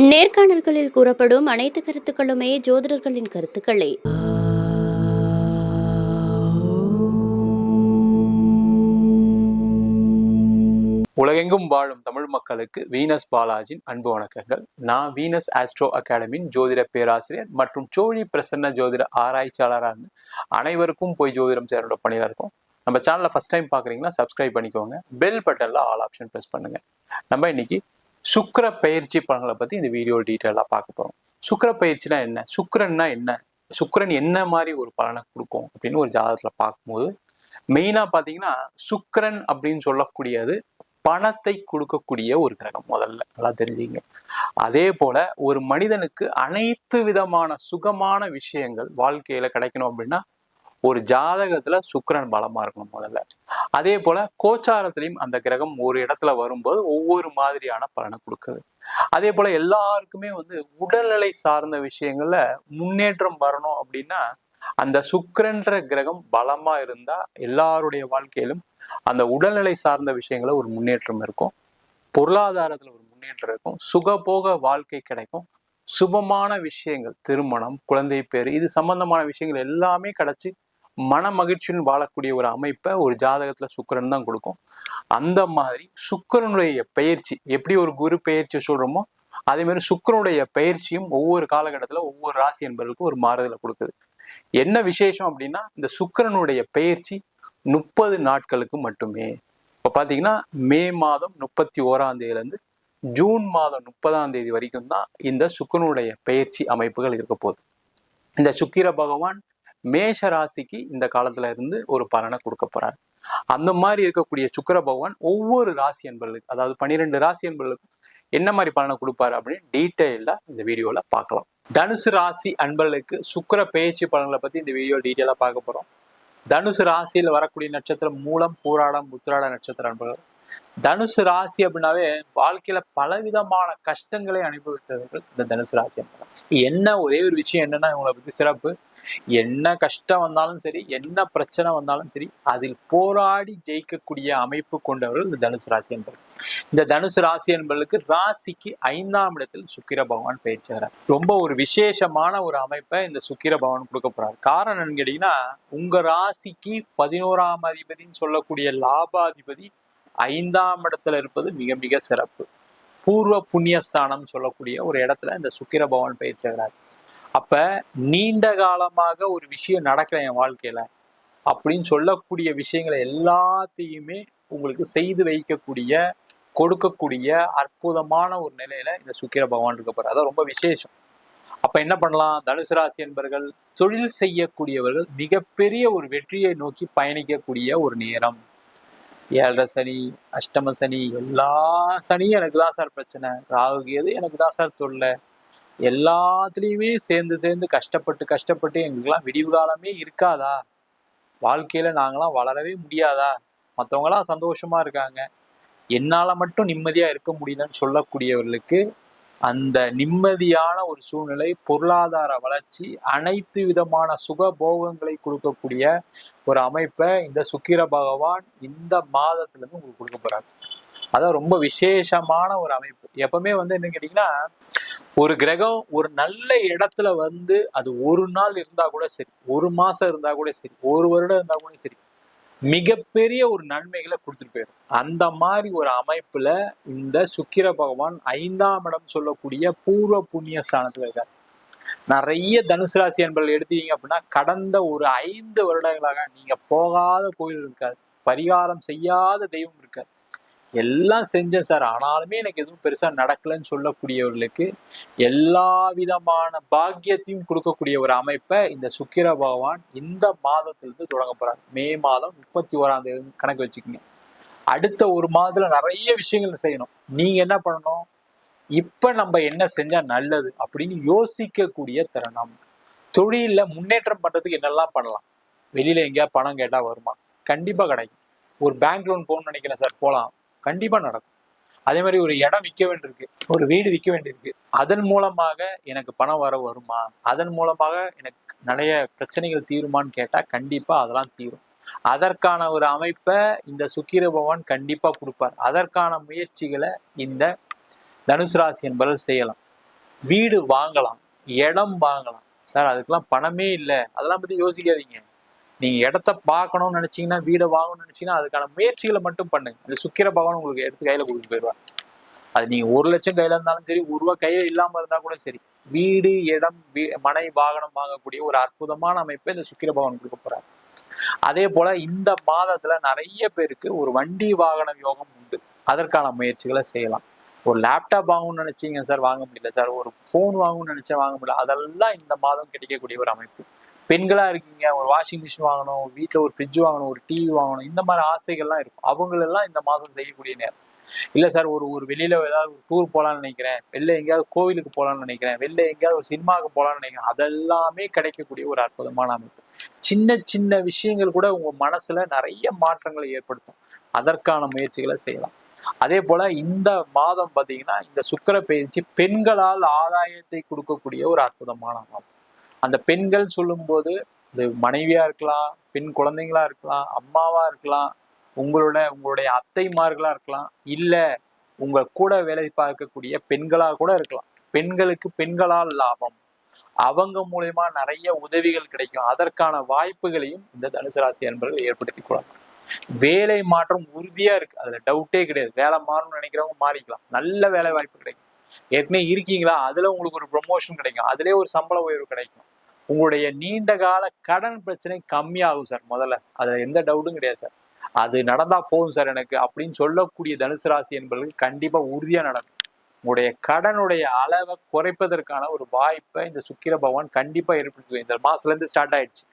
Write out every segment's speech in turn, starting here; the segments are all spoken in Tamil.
நேர்காணல்களில் கூறப்படும் அனைத்து கருத்துக்களுமே ஜோதிடர்களின் கருத்துக்களே. உலகெங்கும் வாழும் தமிழ் மக்களுக்கு வீனஸ் பாலாஜின் அன்பு வணக்கங்கள். நான் வீனஸ் ஆஸ்ட்ரோ அகாடமியின் ஜோதிட பேராசிரியர் மற்றும் சோழி பிரசன்ன ஜோதிட ஆராய்ச்சியாளராக இருந்து அனைவருக்கும் போய் ஜோதிடம் சேரோட பணியில் இருக்கும். நம்ம சேனலை ஃபஸ்ட் டைம் பார்க்குறீங்கன்னா சப்ஸ்கிரைப் பண்ணிக்கோங்க. பெல் பட்டனில் ஆல் ஆப்ஷன் ப்ரெஸ் பண்ணுங்க. நம்ம இன்னைக்கு சுக்கர பயிற்சி பலன்களை பற்றி இந்த வீடியோ டீட்டெயிலாக பார்க்க போகிறோம் சுக்கர பயிற்சினா என்ன? சுக்கரன்னா என்ன? சுக்கரன் என்ன மாதிரி ஒரு பலனை கொடுக்கும் அப்படின்னு ஒரு ஜாதகத்தில் பார்க்கும்போது மெயினாக பார்த்தீங்கன்னா சுக்கரன் அப்படின்னு சொல்லக்கூடியது பணத்தை கொடுக்கக்கூடிய ஒரு கிரகம் முதல்ல. நல்லா தெரிஞ்சுங்க. அதே போல ஒரு மனிதனுக்கு அனைத்து விதமான சுகமான விஷயங்கள் வாழ்க்கையில கிடைக்கணும் அப்படின்னா ஒரு ஜாதகத்துல சுக்கரன் பலமா இருக்கணும் முதல்ல. அதே போல கோச்சாரத்திலையும் அந்த கிரகம் ஒரு இடத்துல வரும்போது ஒவ்வொரு மாதிரியான பலனை கொடுக்குது. அதே போல எல்லாருக்குமே வந்து உடல்நிலை சார்ந்த விஷயங்கள்ல முன்னேற்றம் வரணும் அப்படின்னா அந்த சுக்கரன்ற கிரகம் பலமா இருந்தா எல்லாருடைய வாழ்க்கையிலும் அந்த உடல்நிலை சார்ந்த விஷயங்கள ஒரு முன்னேற்றம் இருக்கும். பொருளாதாரத்துல ஒரு முன்னேற்றம் இருக்கும். சுகபோக வாழ்க்கை கிடைக்கும். சுபமான விஷயங்கள் திருமணம் குழந்தை பேர் இது சம்பந்தமான விஷயங்கள் எல்லாமே கிடைச்சி மன மகிழ்ச்சியுடன் வாழக்கூடிய ஒரு அமைப்பை ஒரு ஜாதகத்துல சுக்கரன் தான் கொடுக்கும். அந்த மாதிரி சுக்கிரனுடைய பயிற்சி எப்படி ஒரு குரு பயிற்சி சொல்றோமோ அதே மாதிரி சுக்கிரனுடைய பயிற்சியும் ஒவ்வொரு காலகட்டத்துல ஒவ்வொரு ராசி என்பவர்களுக்கும் ஒரு மாறுதலை கொடுக்குது. என்ன விசேஷம் அப்படின்னா இந்த சுக்கிரனுடைய பயிற்சி முப்பது நாட்களுக்கு மட்டுமே. இப்போ பார்த்தீங்கன்னா மே மாதம் முப்பத்தி ஓராம் தேதியிலேருந்து ஜூன் மாதம் முப்பதாம் தேதி வரைக்கும் தான் இந்த சுக்கிரனுடைய பயிற்சி அமைப்புகள் இருக்க போகுது. இந்த சுக்கிர பகவான் மேஷ ராசிக்கு இந்த காலத்துல இருந்து ஒரு பலனை கொடுக்க போறாரு. அந்த மாதிரி இருக்கக்கூடிய சுக்கர பகவான் ஒவ்வொரு ராசி என்பர்களுக்கு அதாவது பன்னிரெண்டு ராசி என்பர்களுக்கும் என்ன மாதிரி பலனை கொடுப்பாரு அப்படின்னு டீட்டெயிலா இந்த வீடியோல பார்க்கலாம். தனுசு ராசி அன்பர்களுக்கு சுக்கர பேச்சு பலன்களை பத்தி இந்த வீடியோ டீட்டெயிலா பார்க்க போறோம். தனுசு ராசியில் வரக்கூடிய நட்சத்திரம் மூலம் பூராடம் உத்திராட நட்சத்திரம் அன்பர்கள் தனுசு ராசி அப்படின்னாவே வாழ்க்கையில பலவிதமான கஷ்டங்களை அனுபவித்தவர்கள் இந்த தனுசு ராசி என்ன ஒரே ஒரு விஷயம் என்னன்னா இவங்களை பத்தி சிறப்பு. என்ன கஷ்டம் வந்தாலும் சரி என்ன பிரச்சனை வந்தாலும் சரி அதில் போராடி ஜெயிக்கக்கூடிய அமைப்பு கொண்டவர்கள் இந்த தனுசு ராசி என்பது இந்த தனுசு ராசி என்பவர்களுக்கு ராசிக்கு ஐந்தாம் இடத்தில் சுக்கிர பகவான் பயிற்சிகிறார் ரொம்ப ஒரு விசேஷமான ஒரு அமைப்பை இந்த சுக்கிர பகவான் கொடுக்க போறாரு. காரணம் என்னன்னு கேட்டீங்கன்னா உங்க ராசிக்கு பதினோராம் அதிபதின்னு சொல்லக்கூடிய லாபாதிபதி ஐந்தாம் இடத்துல இருப்பது மிக மிக சிறப்பு. பூர்வ புண்ணியஸ்தானம் சொல்லக்கூடிய ஒரு இடத்துல இந்த சுக்கிர பகவான் பயிற்சிகிறார் அப்ப நீண்ட காலமாக ஒரு விஷயம் நடக்கல என் வாழ்க்கையில அப்படின்னு சொல்லக்கூடிய விஷயங்களை எல்லாத்தையுமே உங்களுக்கு செய்து வைக்கக்கூடிய கொடுக்கக்கூடிய அற்புதமான ஒரு நிலையில இந்த சுக்கிர பகவான் இருக்க போறாரு. அதான் ரொம்ப விசேஷம். அப்ப என்ன பண்ணலாம்? தனுசு ராசி என்பர்கள் தொழில் செய்யக்கூடியவர்கள் மிகப்பெரிய ஒரு வெற்றியை நோக்கி பயணிக்கக்கூடிய ஒரு நேரம். ஏழரை சனி அஷ்டம சனி எல்லா சனியும் எனக்கு தான் சார் பிரச்சனை. ராகு கேது எனக்கு தான் சார் தொல்லை. எல்லாத்துலேயுமே சேர்ந்து சேர்ந்து கஷ்டப்பட்டு கஷ்டப்பட்டு எங்களுக்கெல்லாம் விடிவு காலமே இருக்காதா? வாழ்க்கையில நாங்களாம் வளரவே முடியாதா? மற்றவங்களாம் சந்தோஷமா இருக்காங்க. என்னால மட்டும் நிம்மதியா இருக்க முடியலன்னு சொல்லக்கூடியவர்களுக்கு அந்த நிம்மதியான ஒரு சூழ்நிலை பொருளாதார வளர்ச்சி அனைத்து விதமான சுக போகங்களை கொடுக்கக்கூடிய ஒரு அமைப்பை இந்த சுக்கிர பகவான் இந்த மாதத்துல இருந்து உங்களுக்கு கொடுக்க போறாரு. அதான் ரொம்ப விசேஷமான ஒரு அமைப்பு. எப்பவுமே வந்து என்ன கேட்டீங்கன்னா ஒரு கிரகம் ஒரு நல்ல இடத்துல வந்து அது ஒரு நாள் இருந்தா கூட சரி ஒரு மாசம் இருந்தா கூட சரி ஒரு வருடம் இருந்தா கூட சரி மிகப்பெரிய ஒரு நன்மைகளை கொடுத்துட்டு போயிடும். அந்த மாதிரி ஒரு அமைப்புல இந்த சுக்கிர பகவான் ஐந்தாம் இடம் சொல்லக்கூடிய பூர்வ புண்ணிய ஸ்தானத்துல இருக்காரு. நிறைய தனுசு ராசி என்பர்கள் எடுத்தீங்க அப்படின்னா கடந்த ஒரு ஐந்து வருடங்களாக நீங்க போகாத கோயில் இருக்காது. பரிகாரம் செய்யாத தெய்வம் இருக்காது. எல்லாம் செஞ்சேன் சார். ஆனாலுமே எனக்கு எதுவும் பெருசா நடக்கலன்னு சொல்லக்கூடியவர்களுக்கு எல்லா விதமான பாக்கியத்தையும் கொடுக்கக்கூடிய ஒரு அமைப்பை இந்த சுக்கிர பகவான் இந்த மாதத்திலிருந்து தொடங்க போறாரு. மே மாதம் முப்பத்தி ஓராம் தேதி கணக்கு வச்சுக்கோங்க. அடுத்த ஒரு மாதத்துல நிறைய விஷயங்கள் செய்யணும். நீங்க என்ன பண்ணணும்? இப்ப நம்ம என்ன செஞ்சா நல்லது அப்படின்னு யோசிக்கக்கூடிய தருணம். தொழில முன்னேற்றம் பண்றதுக்கு என்னெல்லாம் பண்ணலாம்? வெளியில எங்கேயா பணம் கேட்டா வருமா? கண்டிப்பா கிடைக்கும். ஒரு பேங்க் லோன் போகணும்னு நினைக்கிறேன் சார். போகலாம் கண்டிப்பா நடக்கும். அதே மாதிரி ஒரு இடம் விற்க வேண்டியிருக்கு ஒரு வீடு விற்க வேண்டியிருக்கு. அதன் மூலமாக எனக்கு பணம் வர வருமா? அதன் மூலமாக எனக்கு நிறைய பிரச்சனைகள் தீருமான்னு கேட்டா கண்டிப்பா அதெல்லாம் தீரும். அதற்கான ஒரு அமைப்பை இந்த சுக்கிர பகவான் கண்டிப்பா கொடுப்பார். அதற்கான முயற்சிகளை இந்த தனுசு ராசி என்பவர்கள் செய்யலாம். வீடு வாங்கலாம் இடம் வாங்கலாம். சார் அதுக்கெல்லாம் பணமே இல்லை. அதெல்லாம் பத்தி யோசிக்காதீங்க. நீங்க இடத்த பார்க்கணும்னு நினைச்சீங்கன்னா வீடை வாங்கணும்னு நினைச்சீங்கன்னா அதுக்கான முயற்சிகளை மட்டும் பண்ணுங்க. இந்த சுக்கிர பகவான் உங்களுக்கு எடுத்து கையில கொடுத்து போயிடுவார். அது நீங்க ஒரு லட்சம் கையில இருந்தாலும் சரி ஒரு ரூபா கையில இல்லாம இருந்தா கூட சரி. வீடு இடம் வீ- மனை வாகனம் வாங்கக்கூடிய ஒரு அற்புதமான அமைப்பை இந்த சுக்கிர பகவான் கொடுக்க போறாரு. அதே போல இந்த மாதத்துல நிறைய பேருக்கு ஒரு வண்டி வாகன யோகம் உண்டு. அதற்கான முயற்சிகளை செய்யலாம். ஒரு லேப்டாப் வாங்கணும்னு நினைச்சீங்க சார் வாங்க முடியல சார். ஒரு ஃபோன் வாங்கணும்னு நினைச்சா வாங்க முடியல. அதெல்லாம் இந்த மாதம் கிடைக்கக்கூடிய ஒரு அமைப்பு. பெண்களா இருக்கீங்க ஒரு வாஷிங் மிஷின் வாங்கணும் வீட்டில் ஒரு ஃப்ரிட்ஜ் வாங்கணும் ஒரு டிவி வாங்கணும் இந்த மாதிரி ஆசைகள்லாம் இருக்கும். அவங்களெல்லாம் இந்த மாதம் செய்யக்கூடிய நேரம். இல்லை சார் ஒரு ஒரு வெளியில ஏதாவது ஒரு டூர் போகலான்னு நினைக்கிறேன் வெளில எங்கேயாவது கோவிலுக்கு போகலான்னு நினைக்கிறேன் வெளில எங்கேயாவது ஒரு சினிமாவுக்கு போகலான்னு நினைக்கிறேன் அதெல்லாமே கிடைக்கக்கூடிய ஒரு அற்புதமான அமைப்பு. சின்ன சின்ன விஷயங்கள் கூட உங்க மனசுல நிறைய மாற்றங்களை ஏற்படுத்தும். அதற்கான முயற்சிகளை செய்யலாம். அதே போல இந்த மாதம் பாத்தீங்கன்னா இந்த சுக்கிர பயிற்சி பெண்களால் ஆதாயத்தை கொடுக்கக்கூடிய ஒரு அற்புதமான மாதம். அந்த பெண்கள் சொல்லும்போது இது மனைவியா இருக்கலாம் பெண் குழந்தைங்களா இருக்கலாம் அம்மாவா இருக்கலாம் உங்களோட உங்களுடைய அத்தைமார்களா இருக்கலாம் இல்ல உங்க கூட வேலை பார்க்கக்கூடிய பெண்களா கூட இருக்கலாம். பெண்களுக்கு பெண்களால் லாபம். அவங்க மூலயமா நிறைய உதவிகள் கிடைக்கும். அதற்கான வாய்ப்புகளையும் இந்த தனுசு ராசி அன்பர்கள் ஏற்படுத்தி கொள்ளலாம் வேலை மாற்றம் உறுதியா இருக்கு. அதுல டவுட்டே கிடையாது. வேலை மாறணும்னு நினைக்கிறவங்க மாறிக்கலாம். நல்ல வேலை வாய்ப்பு கிடைக்கும். ஏற்கனவே இருக்கீங்களா? அதுல உங்களுக்கு ஒரு ப்ரொமோஷன் கிடைக்கும். அதுலயே ஒரு சம்பள உயர்வு கிடைக்கும். உங்களுடைய நீண்ட கால கடன் பிரச்சனை கம்மியாகும் சார் முதல்ல. அதுல எந்த டவுட்டும் கிடையாது சார். அது நடந்தா போதும் சார் எனக்கு. அப்படின்னு சொல்லக்கூடிய தனுசு ராசி என்பவர்களுக்கு கண்டிப்பா உறுதியா நடக்கும். உங்களுடைய கடனுடைய அளவை குறைப்பதற்கான ஒரு வாய்ப்பை இந்த சுக்கிர பகவான் கண்டிப்பா ஏற்படுத்தும் இந்த மாசத்துல இருந்து ஸ்டார்ட் ஆயிடுச்சு.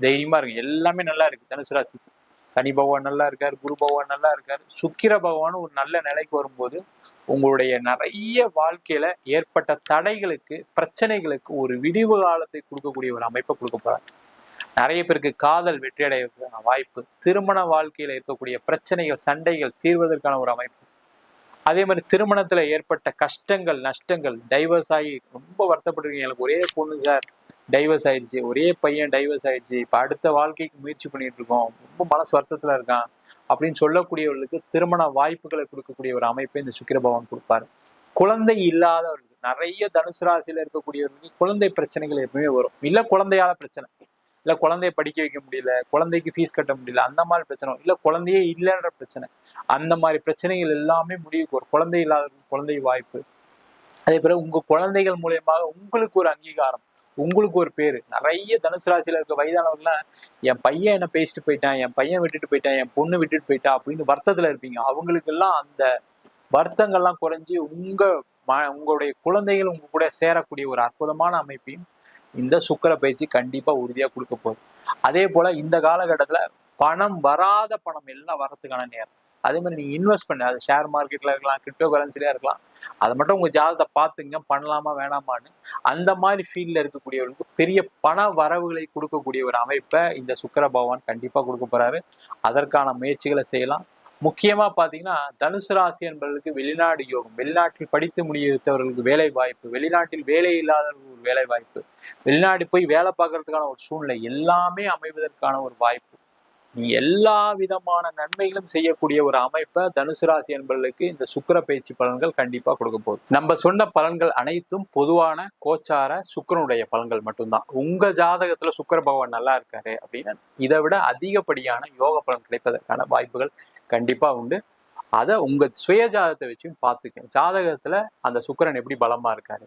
தைரியமா இருக்கு எல்லாமே நல்லா இருக்கு. தனுசு ராசிக்கு. சனி பகவான் நல்லா இருக்கார் குரு பகவான் நல்லா இருக்கார். சுக்கிர பகவான் ஒரு நல்ல நிலைக்கு வரும்போது உங்களுடைய நிறைய வாழ்க்கையில ஏற்பட்ட தடைகளுக்கு பிரச்சனைகளுக்கு ஒரு விடிவு காலத்தை கொடுக்கக்கூடிய ஒரு அமைப்பை கொடுக்க போறாங்க நிறைய பேருக்கு காதல் வெற்றியடைவதற்கான வாய்ப்பு திருமண வாழ்க்கையில இருக்கக்கூடிய பிரச்சனைகள் சண்டைகள் தீர்வதற்கான ஒரு அமைப்பு. அதே மாதிரி திருமணத்துல ஏற்பட்ட கஷ்டங்கள் நஷ்டங்கள் டைவர்ஸ் ஆகி ரொம்ப வருத்தப்பட்டிருக்கீங்க. எனக்கு ஒரே பொண்ணு சார். டைவர்ஸ் ஆயிடுச்சு. ஒரே பையன் டைவர்ஸ் ஆயிடுச்சு. இப்ப அடுத்த வாழ்க்கைக்கு முயற்சி பண்ணிட்டு இருக்கோம். ரொம்ப மனசு வருத்தத்துல இருக்கான் அப்படின்னு சொல்லக்கூடியவர்களுக்கு திருமண வாய்ப்புகளை கொடுக்கக்கூடிய ஒரு அமைப்பை இந்த சுக்கிர பகவான் கொடுப்பாரு. குழந்தை இல்லாதவர்களுக்கு நிறைய தனுசு ராசியில இருக்கக்கூடியவர்களுக்கு குழந்தை பிரச்சனைகள் எப்பவுமே வரும். இல்ல குழந்தையால பிரச்சனை. இல்ல குழந்தைய படிக்க வைக்க முடியல. குழந்தைக்கு ஃபீஸ் கட்ட முடியல. அந்த மாதிரி பிரச்சனை. இல்ல குழந்தையே இல்லைன்ற பிரச்சனை. அந்த மாதிரி பிரச்சனைகள் எல்லாமே முடிவுக்கு வரும். குழந்தை இல்லாதவர்களுக்கு குழந்தை வாய்ப்பு. அதே பிறகு உங்க குழந்தைகள் மூலியமாக உங்களுக்கு ஒரு அங்கீகாரம். உங்களுக்கு ஒரு பேர். நிறைய தனுசு ராசியில இருக்க வயதானவர்கள்லாம் என் பையன் என்ன பேசிட்டு போயிட்டான் என் பையன் விட்டுட்டு போயிட்டான் என் பொண்ணு விட்டுட்டு போயிட்டா அப்படின்னு வருத்தத்துல இருப்பீங்க. அவங்களுக்கு எல்லாம் அந்த வருத்தங்கள்லாம் குறைஞ்சி உங்க ம- உங்களுடைய குழந்தைகள் உங்க கூட சேரக்கூடிய ஒரு அற்புதமான அமைப்பையும் இந்த சுக்கர பயிற்சி கண்டிப்பா உறுதியா கொடுக்க போகுது. அதே போல இந்த காலகட்டத்துல பணம் வராத பணம் எல்லாம் வரத்துக்கான நேரம். அதே மாதிரி நீங்க இன்வெஸ்ட் பண்ண. அது ஷேர் மார்க்கெட்ல இருக்கலாம் கிரிப்டோ கரன்சிலயா இருக்கலாம். அதை மட்டும் உங்கள் ஜாதகத்தை பார்த்துங்க பண்ணலாமா வேணாமான்னு. அந்த மாதிரி ஃபீல்டில் இருக்கக்கூடியவர்களுக்கு பெரிய பண வரவுகளை கொடுக்கக்கூடிய ஒரு அமைப்பை இந்த சுக்கர பகவான் கண்டிப்பாக கொடுக்க போறாரு. அதற்கான முயற்சிகளை செய்யலாம். முக்கியமா பாத்தீங்கன்னா தனுசு ராசி என்பவர்களுக்கு வெளிநாடு யோகம் வெளிநாட்டில் படித்து முடித்தவர்களுக்கு வேலை வாய்ப்பு வெளிநாட்டில் வேலை இல்லாதவர்களுக்கு ஒரு வேலை வாய்ப்பு வெளிநாடு போய் வேலை பார்க்கறதுக்கான ஒரு சூழ்நிலை எல்லாமே அமைவதற்கான ஒரு வாய்ப்பு. நீ எல்லா விதமான நன்மைகளும் செய்யக்கூடிய ஒரு அமைப்பை தனுசு ராசி என்பவர்களுக்கு இந்த சுக்கிர பயிற்சி பலன்கள் கண்டிப்பா கொடுக்க போகுது. நம்ம சொன்ன பலன்கள் அனைத்தும் பொதுவான கோச்சார சுக்கரனுடைய பலன்கள் மட்டும்தான். உங்க ஜாதகத்துல சுக்கிர பகவான் நல்லா இருக்காரு அப்படின்னா இதை விட அதிகப்படியான யோக பலன் கிடைப்பதற்கான வாய்ப்புகள் கண்டிப்பா உண்டு. அதை உங்க சுய ஜாதகத்தை வச்சும் பார்த்துக்க ஜாதகத்துல அந்த சுக்கிரன் எப்படி பலமா இருக்காரு?